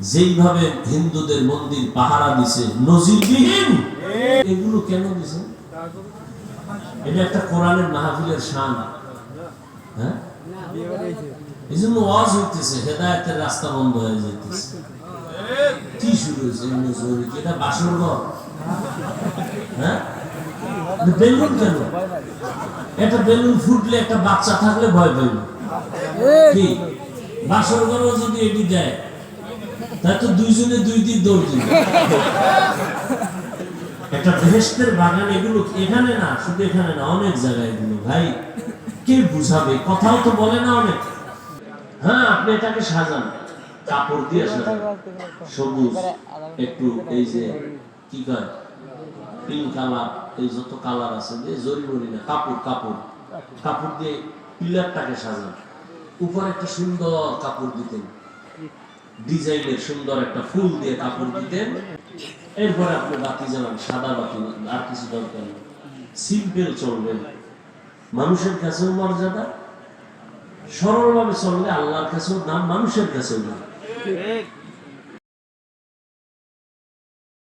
যেইভাবে হিন্দুদের মন্দির পাহারা দিছে, নজিরবিহীন। এগুলো কেন দিছে? এটা একটা কোরআনের মাহফিলের শান। হ্যাঁ? এই জন্য ওয়াজ হইতেছে, হেদায়তের রাস্তা বন্ধ হয়ে যেতেছে কি শুরু হয়েছে এটা বাসর হ্যাঁ? বেলুন কেন? একটা বেলুন ফুটলে একটা বাচ্চা থাকলে ভয় পাইব। কি? বাসর ঘরও যদি এটি দেয় তাই তো দুইজনে দুই দিক দৌড় দিবে একটা বেহেস্তের বাগান, এগুলো এখানে না, শুধু এখানে না, অনেক জায়গায় এগুলো। ভাই, কে বুঝাবে? কথাও তো বলে না অনেক। হ্যাঁ আপনি এটাকে সাজান। কাপড় দিয়ে সাজান। সবুজ, একটু এই যে, কি কয়? পিঙ্ক কালার, এই যত কালার আছে, যে জরি মরি না, কাপড় কাপড়। কাপড় দিয়ে পিলারটাকে সাজান। উপরে একটা সুন্দর কাপড় দিতেন। ডিজাইনের সুন্দর একটা ফুল দিয়ে কাপড় দিতেন। এরপরে আপনি বাতি জানান সাদা বাতি, আর কিছু দরকার নেই। সিম্পল চলবেন মানুষের কাছেও মর্যাদা। সরলভাবে চললে আল্লাহর কাছেও নাম মানুষের কাছেও নাম